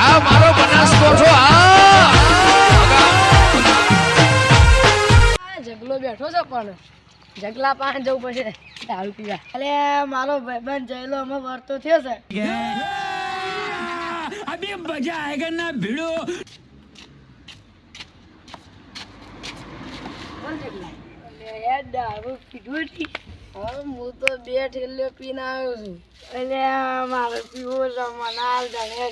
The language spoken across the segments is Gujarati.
આ મારો બનાસકોઠો આ! જગલો બેઠો છે પણ. જગલા પાસે જવું પડશે. દારૂ પીવા. એટલે મારો ભાઈબંધ જયલો અમે વર્તો થયો છે. અભી મજા આયગા ના ભીડો? કોણ જગલા દારૂ પીધું હતી હું તો બે ઠેલ્યો પીને એટલે મારે પીવો છે મને હાલ તને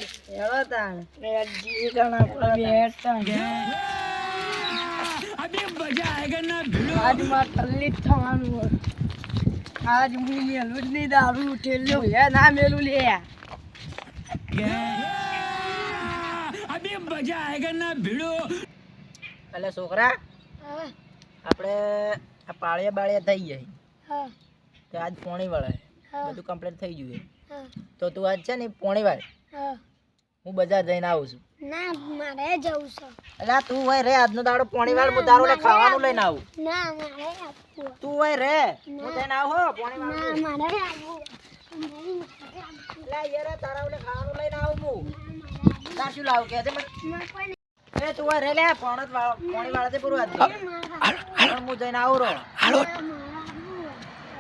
અબે મજા આયગા ના ભીડો આજમાં થવાનું આજ હું મેલું જ નહીં દારૂ ઠેલ્યો હે ના મેલું લે. અબે મજા આયગા ના ભીડો એટલે છોકરા આપણે આ પાળિયા બાળિયા થઈ જાય તો આજ પોણી વળે બધું કમ્પ્લીટ થઈ ગયું. તો તું આજ છે ને પોણી વાળ હું. બજાર જઈને આવું છું. ના મારે જવું છે. એટલે તું હોય રે આજનો દાડો પોણી વાળ હું તારું ખાવાનું લઈને આવું. ના મારે તું હોય રે હું જઈને આવો હો પોણી વાળ ના મારે આવું. એટલે યાર તારા ઓલે ખાવાનું લઈને આવું હું. તાર શું લાવું કે છે? મને એ તું હોય રે લે પોણત વાળ પોણી વાળે તે પૂરું આજ હું જઈને આવું રો.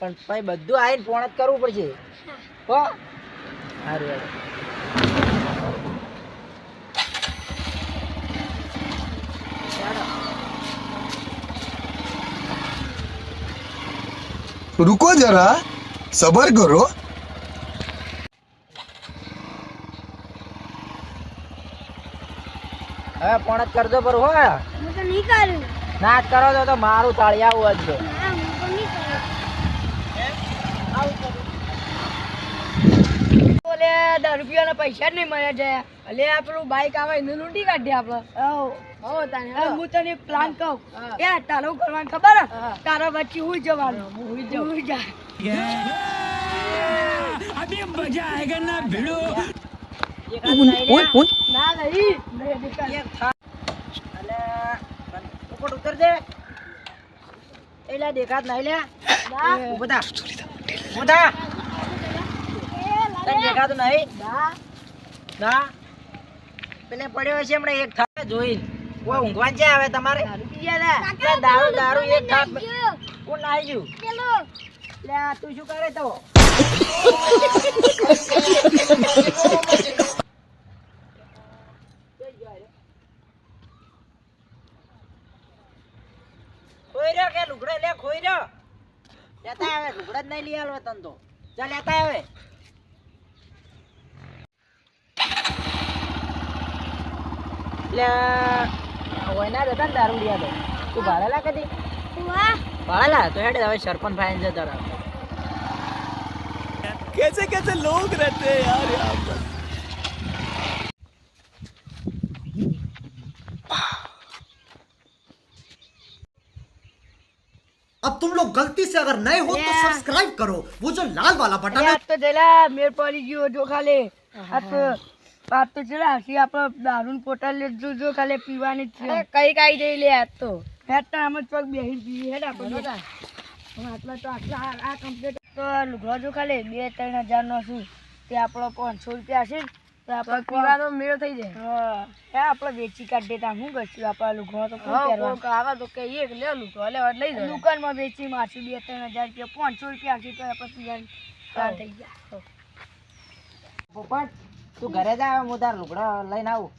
પણ ભાઈ બધું આવીને ફોન જ કરવું પડશે. હો. સારું સારું રૂકો જરા. સબર કરો. હવે ફોન જ કરજો પર હો. હું તો ના કરો તો મારું તાળિયા આવું જ છે. અલે દસ રૂપિયાના પૈસા જ નહીં મળ્યા છે. અલે આ પેલું બાઈક આવે એને લૂંટી કાઢીએ આપણે. હું તને પ્લાન કહું. એ તારું કરવાનું ખબર તારા વચ્ચે હું જવાનું. હું જવું જા. ના નહીં મેં દીકરા દેખાત નહીં લે ના બધા તને દેખાતું નહીં? ના. પેલે પડ્યો હશે હમણાં એક થાક જોઈ કોઈ ઊંઘવા છે હવે તમારે? દારૂ દારૂ એક થાક કોણ નાહી ગયું? પેલો. લે તું શું કરે તો? ખોઈ રહ્યો કે લુગડો? લે ખોઈ રહ્યો લેતા આવે લુગડા જ નહીં લઈ આલવા તન તો. ચાલ લેતા આવે. લે વયના જતા ને દારૂ લઈ આલો તું ભાડેલા કદી વાહ ભાડેલા તો હેડ હવે સરપંચ ફાઈન છે તારા कैसे कैसे लोग रहते हैं यार यहाँ पर अब तुम लोग गलती से अगर नए हो तो सब्सक्राइब करो वो जो लाल वाला बटन है આજ તો જલા મેર પડી ગયો જો ખાલી આ તો તો હસી આપણે દારૂ પોટા લે જો જો ખાલી પીવાની છે. કઈ કઈ જઈ લે આજ તો? હેઠા આમ જ પગ બેહી પી હેડ આપણે. આટલા તો આટલા આ- કમ્પ્લીટ તો લુગડો જો ખાલી બે ત્રણ હજાર નો શું તે આપણો પાંચસો રૂપિયા છે તો આપણે પીવાનો મેળો થઈ જાય. હા. આપણે વેચી કાઢીએ તા શું કરશું આપણે લુગડો તો આવે તો કે લે લુગડો લે લઈ જાય દુકાનમાં વેચી મારશું બે ત્રણ હજાર રૂપિયા પાંચસો રૂપિયા છે તો આપણે પીવાનું થઈ ગયા. તું ઘરે જા હવે હું તાર લુગડા લઈને આવું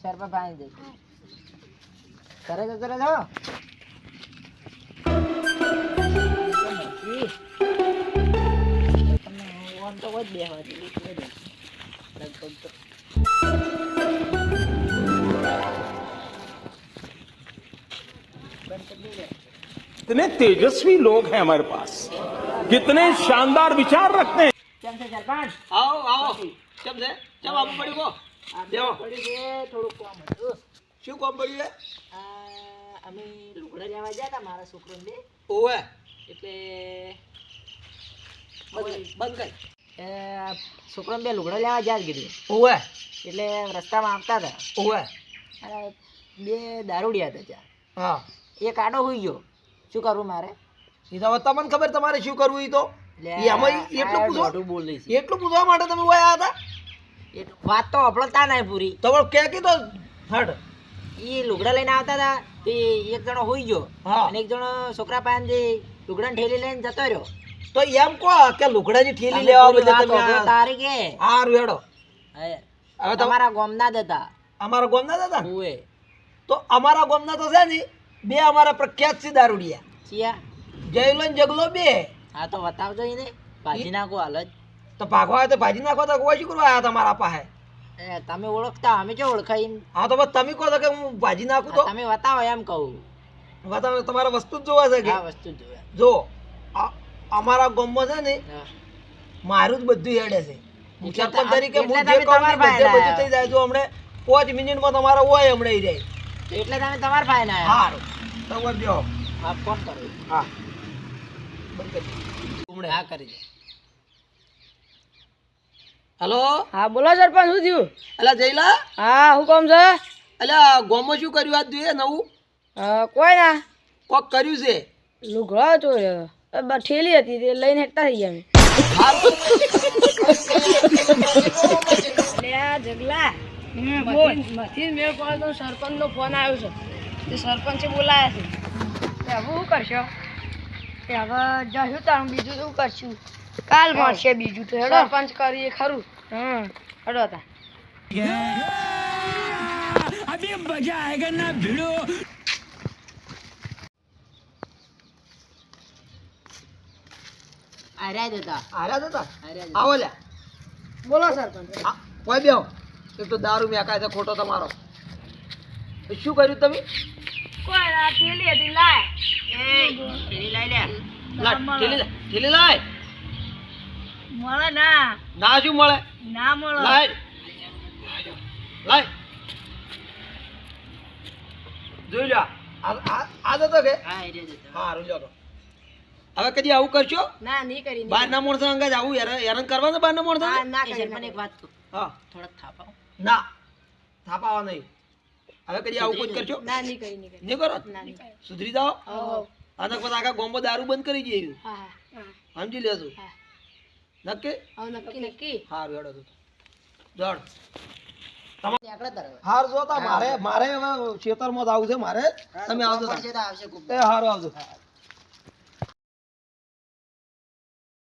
સરપંચ ફાઈન જઈશ ઘરે જતો રહેજો આમ તો કોઈ જ બેહવા જેવું છે નહીં. લગભગ તો. कितने तेजस्वी लोग हैं हमारे पास कितने शानदार विचार रखते हैं કેમ છે સરપંચ આવો આવો કેમ છે? કેમ આપવું પડ્યું કહો? દેવો થોડુંક કામ હતું. શું કામ પડ્યું છે? અમે લુગડા લેવા ગયા હતા મારા છોકરાને ઓવે. એટલે બંધ કર છોકરાને બે લુગડા લેવા ગયા જ કીધું. ઓવે. એટલે રસ્તામાં આવતા હતા. ઓવે. અને બે દારૂડિયા હતા ત્યાં. હા. એક આડો હોઈ ગયો. શું કરવું મારે? એ તો તમને ખબર તમારે શું કરવું એ તો? એટલે એ પૂછવા માટે તમે ઓય હતા? વાત તો અપડતા નહીં પૂરી. તો કે કીધો? હટ એ લુગડા લઈને આવતા હતા તે એક જણો હોઈ ગયો. અને એક જણો છોકરા પાસેથી લુગડાની ઠેલી લઈને જતો રહ્યો. તો એમ કો કે લુગડાની ઠેલી લેવા બધા તમે તારે કે? હાર વેડો હવે તમારા ગોમના જ હતા. અમારા ગોમના હતા? ને હુએ. તો અમારા ગોમના તો છે ને બે અમારા પ્રખ્યાત છે દારૂડિયા. જયલો જગલો બે. હા તો બતાવજો એને. ભાજી નાખો હાલ જ. તો ભાગવા આવે તો ભાજી નાખો તો કોઈ શું કરવા આવ્યા તમારા પાસે? તમે ઓળખતા અમે જો ઓળખાઈ હા તો તમે કહો તો કે હું ભાજી નાખું તો. તમે બતાવો એમ કહું. બતાવો તમારે વસ્તુ જ જોવા છે કે? વસ્તુ જોવા. જો અમારા ગામમાં છે ને મારું જ બધું હેડે છે. હું સરપંચ તરીકે હું જે કહું ને બધે બધું થઈ જાય. જો હમણે પાંચ મિનિટમાં તમારો હોય હમણે એ જાય. એટલે તમે તમારા ભાઈ ના આવ્યા. હારું. તો હવે હા ફોન કરો? હા. બંધ કરી હા કરી દે. હલો? હા બોલો સરપંચ શું થયું? અલા જયલા? હા શું કામ છે? એટલે ગોમમાં શું કર્યું આજ જોઈએ નવું? કોઈ ના. કોક કર્યું છે? લુગડા હતો ઠેલી હતી તે લઈને હેઠતા થઈ ગયા જગલા. મથી મેળ પડે તો સરપંચ ફોન આવ્યો છે. તે સરપંચે બોલાયા છે. તે હવે શું કરશો? તે હવે જશું તારું બીજું શું કરશું? કાલ મળશે બીજું તો હેડો. પંચ કરીએ ખરું. હા. હેડો તા. અભી મજા આયેગા ના ભીડો છે ખોટો તમારો. શું કર્યું તમે? કોઈ પેલી લાય. એ પેલી લાય. લાય. મળે ના. ના શું મળે? ના મળે. લાય. લાય. જોઈ લો આ જતો કે? હા આર્યા જ હવે કદી આવું કરશો? ના નહીં કરી બાર ના માણસો અંગે આવું હેરાન કરવા કરવાનું બાર ના માણસો ના કરી મને એક વાત હા. થોડાક થાપાઓ. ના. થાપાવા નહીં. હવે કદી આવું કોઈ કરશો? ના નહીં કરી? નહીં કરી સુધરી જાઓ? હો. અને પછી આખા ગોમ્બો દારૂ બંધ કરી દઈએ. હા હા. સમજી લેશું હા. નક્કી? હવે નક્કી નક્કી. હારું હેડો તો. જડ. નીકળે હાર જોતા મારે મારે હવે ખેતરમાં જ આવું છે મારે. તમે આવજો આવશે એ હારું આવજો.